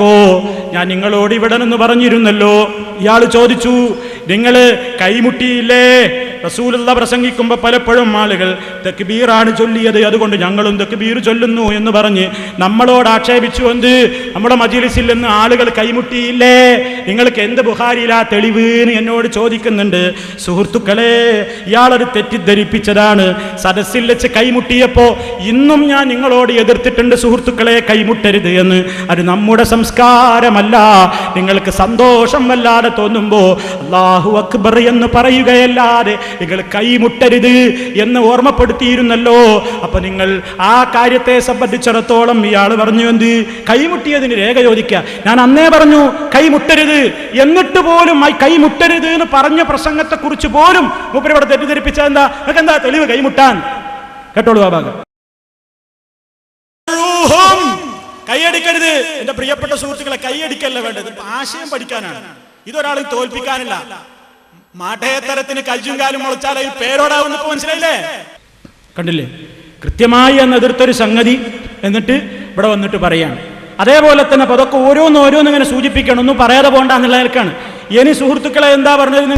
ഓ ഞാൻ നിങ്ങളോട് ഇവിടെ നിന്ന് പറഞ്ഞിരുന്നല്ലോ. ഇയാൾ ചോദിച്ചു നിങ്ങൾ കൈമുട്ടിയില്ലേ? റസൂലുള്ള പ്രസംഗിക്കുമ്പോൾ പലപ്പോഴും ആളുകൾ തെക്കുബീറാണ് ചൊല്ലിയത് അതുകൊണ്ട് ഞങ്ങളും തെക്കുബീർ ചൊല്ലുന്നു എന്ന് പറഞ്ഞ് നമ്മളോട് ആക്ഷേപിച്ചു എന്ത്? നമ്മുടെ മജിലിസിൽ നിന്ന് ആളുകൾ കൈമുട്ടിയില്ലേ? നിങ്ങൾക്ക് എന്ത് ബുഹാരിയിലാ തെളിവ്? എന്ന് എന്നോട് ചോദിക്കുന്നുണ്ട്. സുഹൃത്തുക്കളെ ഇയാളൊരു തെറ്റിദ്ധരിപ്പിച്ചതാണ്. സദസ്സിൽ വെച്ച് കൈമുട്ടിയപ്പോൾ ഇന്നും ഞാൻ നിങ്ങളോട് എതിർത്തിട്ടുണ്ട് സുഹൃത്തുക്കളെ കൈമുട്ടരുത് എന്ന്. അത് നമ്മുടെ സംസ്കാരമല്ല. നിങ്ങൾക്ക് സന്തോഷം വല്ലാതെ തോന്നുമ്പോ അള്ളാഹു അക്ബർ എന്ന് പറയുകയല്ലാതെ നിങ്ങൾ കൈമുട്ടരുത് എന്ന് ഓർമ്മപ്പെടുത്തിയിരുന്നല്ലോ. അപ്പൊ നിങ്ങൾ ആ കാര്യത്തെ സംബന്ധിച്ചിടത്തോളം ഇയാൾ പറഞ്ഞു എന്ത്? കൈമുട്ടിയതിന് രേഖ ചോദിക്കുക ഞാൻ അന്നേ പറഞ്ഞു കൈമുട്ടരുത്. എന്നിട്ട് പോലും കൈമുട്ടരുത് എന്ന് പറഞ്ഞ പ്രസംഗത്തെ കുറിച്ച് പോലും മൂപ്പര് ഇവിടെ തെറ്റിദ്ധരിപ്പിച്ച എന്താ? നിങ്ങൾക്ക് എന്താ തെളിവ് കൈമുട്ടാൻ? കേട്ടോളൂ ആ ഭാഗം. കൈയടിക്കരുത്. എന്റെ പ്രിയപ്പെട്ട സുഹൃത്തുക്കളെ കൈയടിക്കല്ല വേണ്ടത്. ആശയം പഠിക്കാനാണ്. ഇതൊരാളെ തോൽപ്പിക്കാനല്ല. മാഠയത്തരത്തിന് കഴിഞ്ഞും കാലും മുളച്ചാൽ അതിൽ പേരോടാവുന്ന മനസ്സിലായില്ലേ? കണ്ടില്ലേ? കൃത്യമായി എന്ന് എതിർത്തൊരു സംഗതി എന്നിട്ട് ഇവിടെ വന്നിട്ട് പറയാണ്. അതേപോലെ തന്നെ അപ്പൊ അതൊക്കെ ഓരോന്ന് ഓരോന്ന് ഇങ്ങനെ സൂചിപ്പിക്കണം ഒന്നും പറയാതെ പോകണ്ട എന്നുള്ള നിലക്കാണ്. ഇനി സുഹൃത്തുക്കളെ എന്താ പറഞ്ഞത് നിങ്ങൾ